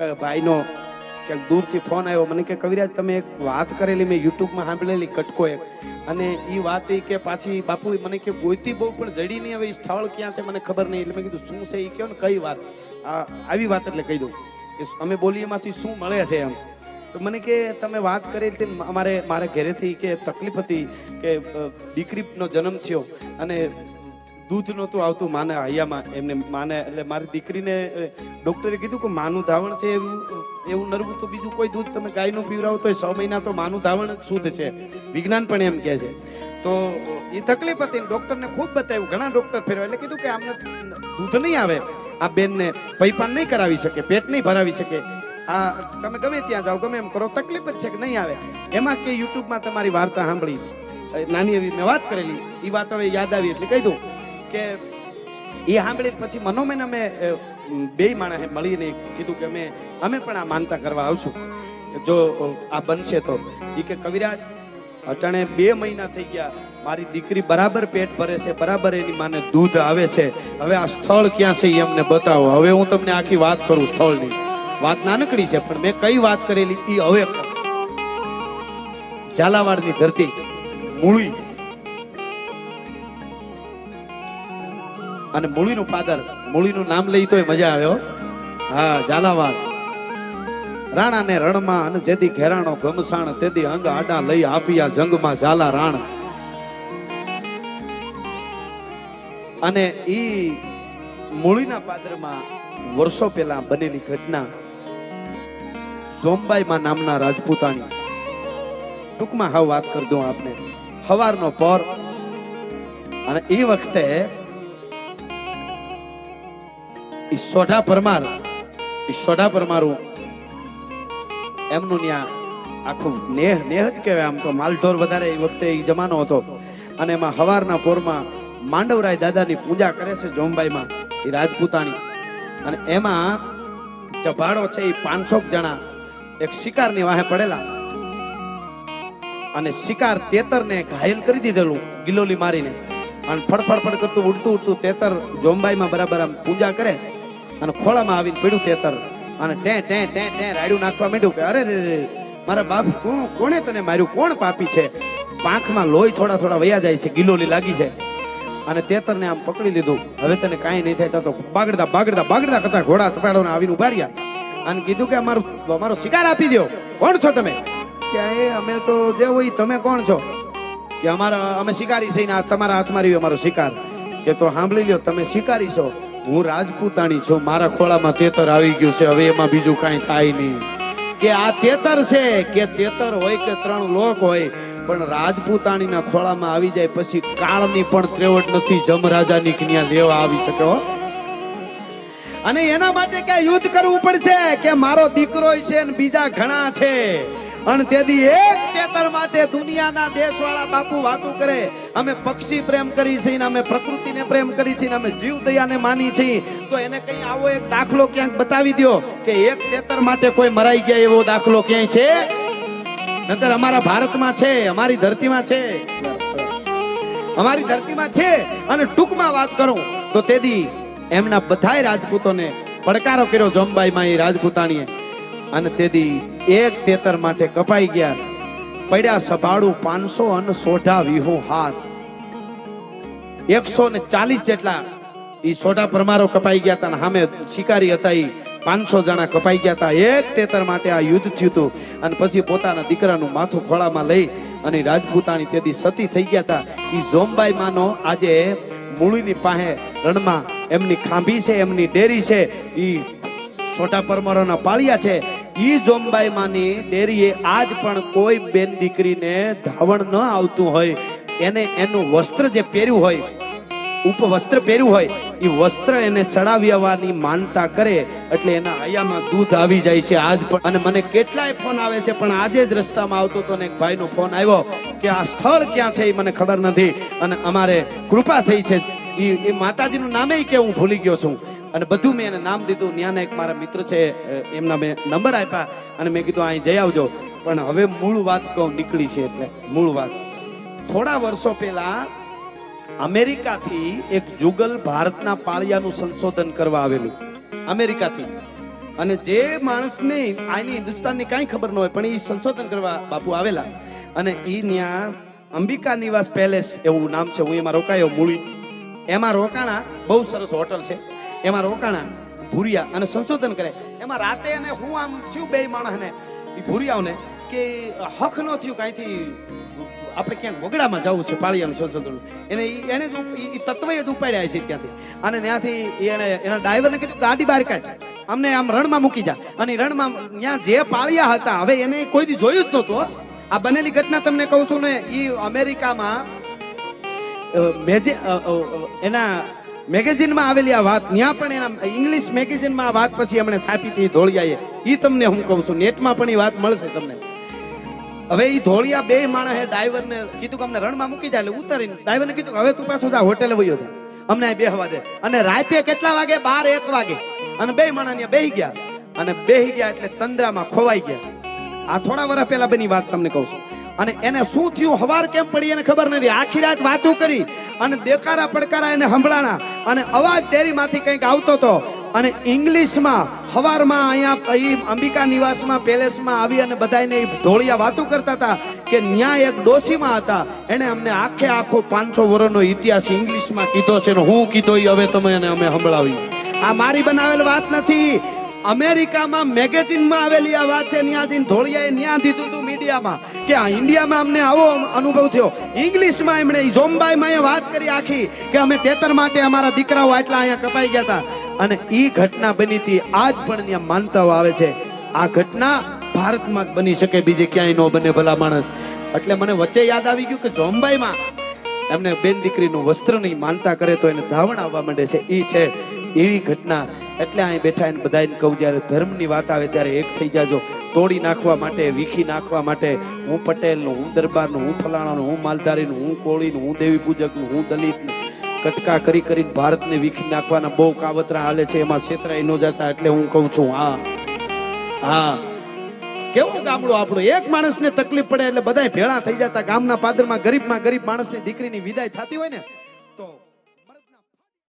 ભાઈનો ક્યાંક દૂરથી ફોન આવ્યો. મને કે, કવિરાજ, તમે એક વાત કરેલી મેં યુટ્યુબમાં સાંભળેલી કટકો એક. અને એ વાત એ કે પાછી બાપુ મને કે ગોતી બહુ પણ જડી નહીં. હવે એ સ્થળ ક્યાં છે મને ખબર નહીં. એટલે મેં કીધું, શું છે એ કહો ને કઈ વાત? આવી વાત એટલે કહી દઉં કે, અમે બોલીએ એમાંથી શું મળે છે એમ? તો મને કે, તમે વાત કરેલી તે અમારે, મારા ઘરેથી કે તકલીફ હતી કે દીકરીનો જન્મ થયો અને દૂધ નહોતું આવતું, માને હૈયામાં એમને માને, એટલે મારી દીકરીને ડૉક્ટરે કીધું કે માનું ધાવણ છે એવું એવું નરવું તો બીજું કોઈ દૂધ તમે ગાયનું પીવડાવો તો છ મહિના તો માનું ધાવણ શુદ્ધ છે. વિજ્ઞાન પણ એમ કહે છે. તો એ તકલીફ હતી ડૉક્ટરને ખૂબ બતાવ્યું, ઘણા ડૉક્ટર ફેરવા એટલે કીધું કે આમને દૂધ નહીં આવે, આ બેનને પૈપાન નહીં કરાવી શકે, પેટ નહીં ભરાવી શકે. આ, તમે ગમે ત્યાં જાઓ, ગમે એમ કરો, તકલીફ જ છે કે નહીં આવે. એમાં કે યુટ્યુબમાં તમારી વાર્તા સાંભળી. નાની એવી મેં વાત કરેલી એ વાત હવે યાદ આવી, એટલે કહી દઉં. કે એ સાંભળી પછી મનોમેન અમે બે માણસે મળીને કીધું કે અમે અમે પણ આ માનતા કરવા આવશું. જો આ બનશે તો. એ કે કવિરાજ, અટાણે બે મહિના થઈ ગયા, મારી દીકરી બરાબર પેટ ભરે છે, બરાબર એની માને દૂધ આવે છે. હવે આ સ્થળ ક્યાં છે એ અમને બતાવો. હવે હું તમને આખી વાત કરું સ્થળની. વાત નાનકડી છે, પણ મેં કઈ વાત કરેલી એ હવે. ઝાલાવાડની ધરતી મૂળી. અને મૂળીનું પાદર, મૂળીનું નામ લઈ તોય મજા આવ્યો હો. ઝાલાવાડ. રાણા ને રણમાં અને જેદી ઘેરાણો ગમસાણ તેદી અંગ આડા લઈ આપ્યા જંગમાં ઝાલા રાણ. અને ઈ મૂળીના પાદરમાં વર્ષો પહેલા બનેલી ઘટના જોમબાઈમાં નામના રાજપૂતાણી. ટૂંકમાં હાવ વાત કરી દઉં આપને. હવારનો પર. અને એ વખતે ઈ સોઢા પરમાર એ સોઢા પરમારું એમનું ત્યાં આખું નેહ નેહ જ કહેવાય આમ તો માલઢોર વધારે એ વખતે એ જમાનો હતો. અને એમાં હવારના પોરમાં માંડવરાય દાદાની પૂજા કરે છે જોમબાઈમાં એ રાજપૂતાણી. અને એમાં ચભાડો છે એ પાંચસો જણા એક શિકારની વાહે પડેલા. અને શિકાર તેતરને ઘાયલ કરી દીધેલું, ગિલોલી મારીને. અને ફડફડ ફડ કરતું, ઉડતું ઉડતું તેતર જોમબાઈમાં બરાબર આમ પૂજા કરે. અને ખોળામાં આવીને પડ્યું તેતર. અને ટે ટે ટે ટે રાડ્યું નાખવા માંડ્યું કે, અરે, રે મારા બાપ, કોણ, કોણે તને માર્યું? કોણ પાપી છે? પાંખમાં લોહી થોડા થોડા વયા જાય છે, ગિલોલી લાગી છે. અને તેતરને આમ પકડી લીધું. હવે તને કાંઈ નહીં થાય, તો બાગડતા બાગડતા બાગડતા કરતા ઘોડા ચપાડોને આવીને ઊભા રહ્યા. અને કીધું કે, અમારું, અમારો શિકાર આપી દો કોણ છો તમે? કે અમે તો જે હોય તમે કોણ છો? કે, અમારા, અમે શિકારી છે તમારા હાથમાં રહ્યો અમારો શિકાર. કે, તો સાંભળી લ્યો, તમે શિકારી છો. હું રાજપૂતાણી છું. મારા ખોળામાં તેતર આવી ગયું છે. હવે એમાં બીજું કાંઈ થાય નહીં. કે આ તેતર છે, કે તેતર હોય કે ત્રણ લોક હોય, પણ રાજપૂતાણીના ખોળામાં આવી જાય પછી કાળની પણ ત્રેવટ નથી. જમરાજાની કન્યા લેવા આવી શકે અને એના માટે કે યુદ્ધ કરવું પડશે કે મારો દીકરો છે ને બીજા ઘણા છે. અને તેથી એક તેતર માટે દુનિયાના દેશવાળા બાપુ વાતું કરે. અમે પક્ષી પ્રેમ કરી છે ને અમે પ્રકૃતિને પ્રેમ કરી છે ને અમે જીવ દયાને માની છીએ તો એને કઈ આવો એક દાખલો ક્યાંક બતાવી દ્યો કે એક તેતર માટે કોઈ મરાઈ ગયા એવો દાખલો ક્યાંય છે? નકર અમારા ભારતમાં છે, અમારી ધરતીમાં છે. અમારી ધરતીમાં છે અને ટૂંકમાં વાત કરું. તો તેદી એમના બધાય રાજપૂતોને પડકારો કર્યો જોમબાઈમાં એ રાજપૂતાણીએ. અને તેદી એક તેતર માટે કપાઈ ગયા. પડ્યા સભાડું પાંચસો અને સોઢા વિહુ હાથ. એકસો ને ચાલીસ જેટલા એ સોઢા પરમારો કપાઈ ગયા હતા સામે શિકારી હતા એ પાંચસો જણા કપાઈ ગયા હતા એક તેતર માટે આ યુદ્ધ થયું હતું અને પછી પોતાના દીકરાનું માથું ખોળામાં લઈ અને રાજપૂતાણી તેથી સતી થઈ ગયા હતા એ જોમબાઈ માનો આજે મૂળીની પાસે રણમાં એમની ખાંભી છે, એમની ડેરી છે. એ સોટા પરમારોના પાળિયા છે. ઈ જોમબાઈ માની ડેરીએ આજ પણ કોઈ બેન દીકરીને ધાવણ ન આવતું હોય. એને એનું વસ્ત્ર જે પહેર્યું હોય, ઉપવસ્ત્ર પહેર્યું હોય એ વસ્ત્ર એને ચડાવ્યાવાની માનતા કરે, એટલે એના હૈયામાં દૂધ આવી જાય છે આજ પણ. અને મને કેટલાય ફોન આવે છે, પણ આજે જ રસ્તામાં આવતો તો ને એક ભાઈનો ફોન આવ્યો કે આ સ્થળ ક્યાં છે એ મને ખબર નથી. અને અમારે કૃપા થઈ છે. એ માતાજીનું નામે કે હું ભૂલી ગયો છું. અને બધું મેં એને નામ દીધું. ત્યાંના એક મારા મિત્ર છે એમના મેં નંબર આપ્યા અને મેં કીધું અહીં જઈ આવજો. પણ હવે મૂળ વાત કહું, નીકળી છે એટલે મૂળ વાત. થોડા વર્ષો પહેલા અમેરિકાથી એક જુગલ ભારતના પાળિયાનું સંશોધન કરવા આવેલું. અમેરિકાથી. અને જે માણસને આની હિન્દુસ્તાનની કાંઈ ખબર ન હોય, પણ એ સંશોધન કરવા બાપુ આવેલા. અને એ ત્યાં અંબિકા નિવાસ પેલેસ એવું નામ છે, હું એમાં રોકાયો મૂળી. એમાં રોકાણા, બહુ સરસ હોટલ છે. એમાં રોકાણા, ભૂરિયા અને સંશોધન કરે. એમાં રાતે અને હું આમ થયું બે માણસને એ ભૂરિયાઓને, કે હક ન થયું કાંઈથી આપણે ક્યાંક વગડામાં જવું છે પાળિયાનું સંશોધન. એને એને જ તત્વએ જ ઉપાડ્યા છે ત્યાંથી. અને ત્યાંથી એને એના ડ્રાઈવરને કીધું ગાડી બહાર કાઢ અમને આમ રણમાં મૂકી જા. અને રણમાં ત્યાં જે પાળિયા હતા, હવે એને કોઈ જોયું જ નહોતું આ બનેલી ઘટના તમને કહું છું ને એ અમેરિકામાં મેજે એના મેગેઝિનમાં આવેલી આ વાત ત્યાં પણ એના ઇંગ્લિશ મેગેઝિનમાં આ વાત પછી એમણે છાપી હતી ધોળિયાએ. એ તમને હું કહું છું, નેટમાં પણ એ વાત મળશે તમને. હવે એ ધોળિયા બે માણસે ડ્રાઈવરને કીધું કે અમને રણમાં મૂકી જાય એટલે ઉતારીને. ડ્રાઈવરને કીધું કે હવે તું પાછો જા, હોટેલે વયો જા. અમને અહીં બેહવા દે. અને રાતે કેટલા વાગે? બાર એક વાગે. અને બે માણસ બેહી ગયા. અને બેહી ગયા એટલે તંદ્રામાં ખોવાઈ ગયા. આ થોડા વર્ષ પહેલા બની વાત તમને કહું છું. અને એને શું થયું? હવાર કેમ પડી? એને ખબર નથી. આખી રાત વાતો કરી. અને દેકારા પડકારા એને સંભળાણા. અને અવાજ ડેરીમાંથી કંઈક આવતો હતો અને ઇંગ્લિશમાં હવારમાં અહીંયા અંબિકા નિવાસમાં, પેલેસમાં આવી અને બધાને ધોળિયા વાતો કરતા હતા કે ન્યાય એક ડોશીમાં હતા. એને અમને આખે આખો પાંચસો વર્ષનો ઇતિહાસ ઇંગ્લિશમાં કીધો છે ને હું કીધો એ હવે તમે એને અમે સંભળાવી. આ મારી બનાવેલ વાત નથી. અમેરિકામાં મેગેઝિનમાં આવેલી આ વાત છે ન્યાધીન ધોળિયાએ ન્યા દીધું હતું મીડિયામાં કે આ ઇન્ડિયામાં અમને આવો અનુભવ થયો. ઇંગ્લિશમાં એમણે ઝોમ્બાઈમાં એ વાત કરી આખી કે અમે તેતર માટે અમારા દીકરાઓ આટલા અહીંયા કપાઈ ગયા હતા. અને એ ઘટના બની હતી, આજ પણ ત્યાં માનતાઓ આવે છે. આ ઘટના ભારતમાં બની શકે, બીજે ક્યાંય ન બને ભલા માણસ. એટલે મને વચ્ચે યાદ આવી ગયું કે ઝોમ્બાઈમાં એમને બેન દીકરીનું વસ્ત્ર નહીં માનતા કરે તો એને ધાવણ આવવા માંડે છે. એ છે એવી ઘટના એટલે અહીં બેઠા એને બધાને કહું, જ્યારે ધર્મની વાત આવે ત્યારે એક થઈ જાજો. તોડી નાખવા માટે, વીખી નાખવા માટે, હું પટેલનું, હું દરબારનું, હું ફલાણાનું, હું માલધારીનું, હું કોળીનું, હું દેવી પૂજકનું, હું દલિતનું, કટકા કરી કરીને ભારતને વીખી નાખવાના બહુ કાવતરા હાલે છે. એમાં છેતરાઈ ન જતા એટલે હું કહું છું, હા હા. કેવું ગામડું આપણું? એક માણસને તકલીફ પડે એટલે બધાય ભેળા થઈ જતા. ગામના પાદરમાં ગરીબમાં ગરીબ માણસની દીકરીની વિદાય થતી હોય ને